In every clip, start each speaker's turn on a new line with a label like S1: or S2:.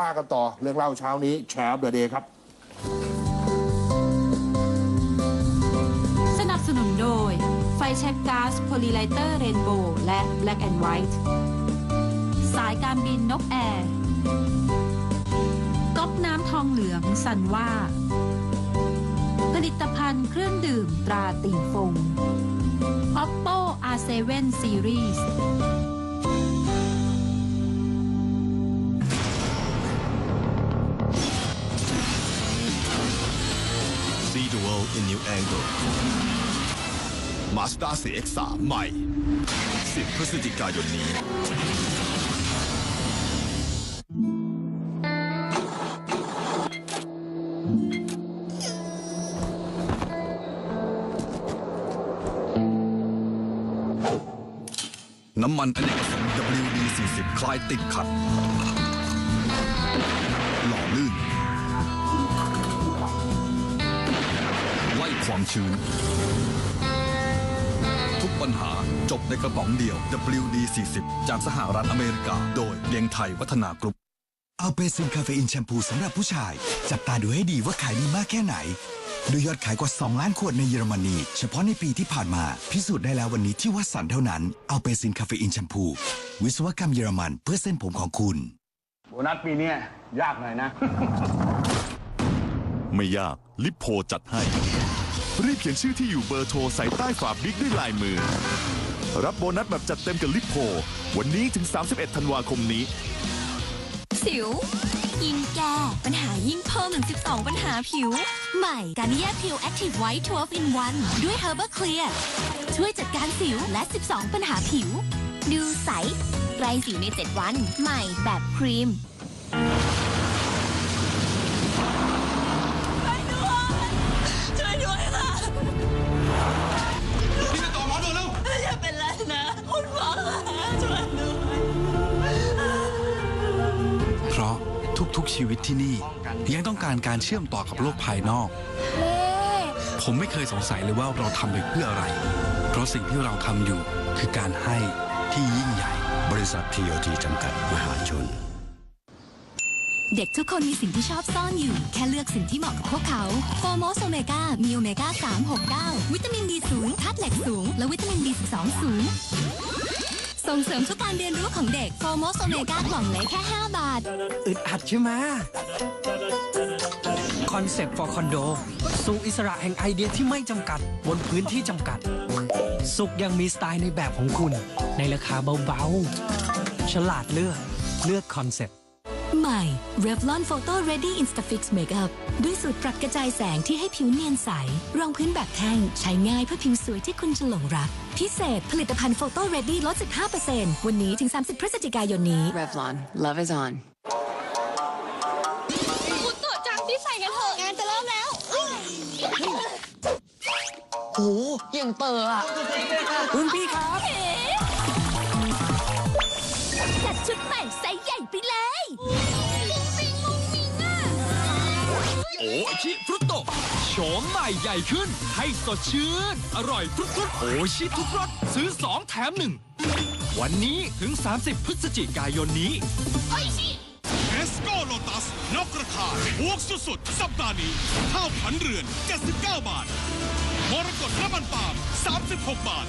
S1: ป้ากันต่อเรื่องเล่าเช้านี้แชร์เดอะเดย์ครับ
S2: สนับสนุนโดย ไฟแช็กก๊าซโพลีไลเตอร์เรนโบว์และ Black and White สายการบินนกแอร์ก๊อกน้ำทองเหลืองสันว่า ผลิตภัณฑ์เครื่องดื่มตราติ่งฟง Oppo R7 Series
S3: in new angle Mazda CX-3 ใหม่ 10 พฤศจิกายนนี้ น้ำมันอเนกประสงค์ WD-40 คลายติดขัด ชื้น ทุกปัญหาจบในกระป๋องเดียว WD-40 จากสหรัฐอเมริกา โดยเลียงไทยวัฒนากรุ๊ป
S4: เอาเปซินคาเฟอีนแชมพูสำหรับผู้ชาย จับตาดูให้ดีว่าขายดีมากแค่ไหนด้วยยอดขายกว่า 2 ล้านขวดในเยอรมนี เฉพาะในปีที่ผ่านมา พิสูจน์ได้แล้ววันนี้ที่วัดสันเท่านั้น เอาเปซินคาเฟอีนแชมพู วิศวกรรมเยอรมันเพื่อเส้นผมของคุณ
S5: โบนัสปีเนี้ยยากหน่อยนะ
S6: ไม่ยากลิปโพจัดให้ รีบเขียนชื่อที่อยู่เบอร์โทรใส่ใต้ฝาบิ๊กด้วยลายมือ รับโบนัสแบบจัดเต็มกับลิปโพ วันนี้ถึง 31 ธันวาคมนี้
S7: สิว ยิ่งแก้ปัญหายิ่งเพิ่มถึง 12 ปัญหาผิว ใหม่การนิยาพิวแอคทีฟไวท์12 in 1 ด้วย Herbal Clear ช่วยจัดการสิวและ 12 ปัญหาผิว ดูใสไร้สิวใน 7 วัน ใหม่แบบครีม
S8: ทุกชีวิตที่นี่ ยังต้องการการเชื่อมต่อกับโลกภายนอก ผมไม่เคยสงสัยเลยว่าเราทำไปเพื่ออะไร เพราะสิ่งที่เราทำอยู่คือการให้ที่ยิ่งใหญ่
S4: บริษัททีโอทีจำกัดมหาชน
S7: เด็กทุกคนมีสิ่งที่ชอบซ่อนอยู่ แค่เลือกสิ่งที่เหมาะกับพวกเขาโฟโมสโอเมก้ามีโอเมก้า 369 วิตามินดีสูงธาตุเหล็กสูง และวิตามิน B12 สูง ส่งเสริมทุกการเรียนรู้ของเด็กโฟโมสโอเมก้ากล่องเล็กแค่ 5 บาท
S9: อึดอัดใช่ไหมคอนเซ็ปต์ for condo สู่อิสระแห่งไอเดียที่ไม่จำกัด บนพื้นที่จำกัด สุขยังมีสไตล์ในแบบของคุณ ในราคาเบาๆ ฉลาดเลือก เลือกคอนเซ็ปต์
S7: ใหม่ Revlon Photo Ready Instafix Makeup ด้วยสูตรปรับกระจายแสงที่ให้ผิวเนียนใส รองพื้นแบบแท่ง ใช้ง่ายเพื่อผิวสวยที่คุณจะหลงรัก พิเศษผลิตภัณฑ์ Photo Ready ลด 15%วันนี้ถึง 30 พฤศจิกายนนี้
S10: Revlon love is on
S7: คุณตัวจังที่ใส่กันเถอะงานจะเริ่มแล้ว
S10: โอ้ยังเตออะ
S9: คุณพี่ครับ
S7: จัดชุดใหม่ไซส์ใหญ่ไปเลย มุ้งมิงมุ้งมิงอะ
S11: โอชิฟรุตโตโฉมใหม่ใหญ่ขึ้น ให้สดชื่น อร่อยฟรุตฟรุตโอชิทุกรสซื้อ 2 แถม 1 วันนี้ถึง 30 พฤศจิกายนนี้
S3: เอสโก้โลตัสนกกระทาบวกสุดๆสัปดาห์นี้ ข้าวผันเรือน 79 บาทมร กตน้ำมันปาล์ม36 บาท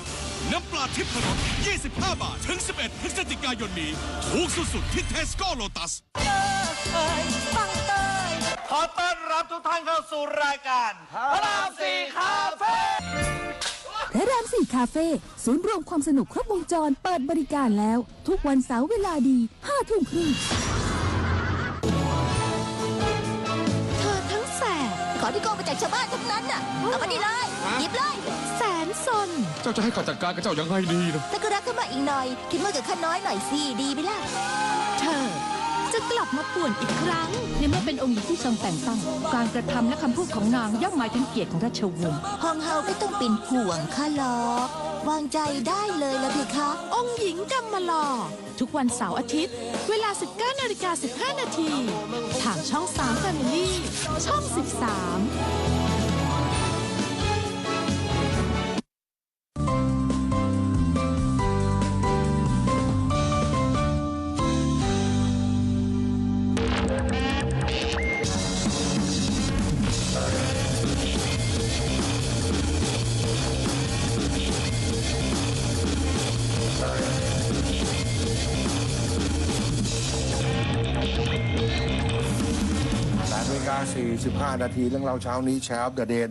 S3: น้ำปลาทิพรส25 บาท ถึง 11 พฤศจิกายนนี้ ถูกสุดๆ ที่เทสโก้โลตัส
S5: ขอต้อนรับทุกท่านเข้าสู่รายการพระรามสี่คาเฟ่
S12: พระรามสี่คาเฟ่ศูนย์รวมความสนุกครบวงจรเปิดบริการแล้ว ทุกวันเสาร์เวลาดี5ทุ่มครึ่ง
S7: ที่โกงมาจากชาวบ้านทั้งนั้นน่ะ เอามาดีเลย หยิบเลย แสนซน
S6: เจ้าจะให้ข้าจัดการกับเจ้ายังไงดีนะ
S7: ถ้าก็รักขึ้นมาอีกหน่อย คิดว่ากับข้าน้อยหน่อยสิ ดีไหมล่ะ เธอ จะกลับมาป่วนอีกครั้ง
S12: ในเมื่อเป็นองค์หญิงที่ทรงแต่งตั้ง การกระทำและคำพูดของนางย่อมหมายถึงเกียรติของราชวงศ์
S7: ห้องเฮาไม่ต้องเป็นห่วงข้าหรอก วางใจได้เลยละเพคะ
S12: องค์หญิงกำมาลอ ทุกวันเสาร์อาทิตย์ เวลา 19นาฬิกา15 นาที ทางช่อง3 Family ช่อง 13
S1: 45 นาทีเรื่องเราเช้านี้แชร์อัปเดน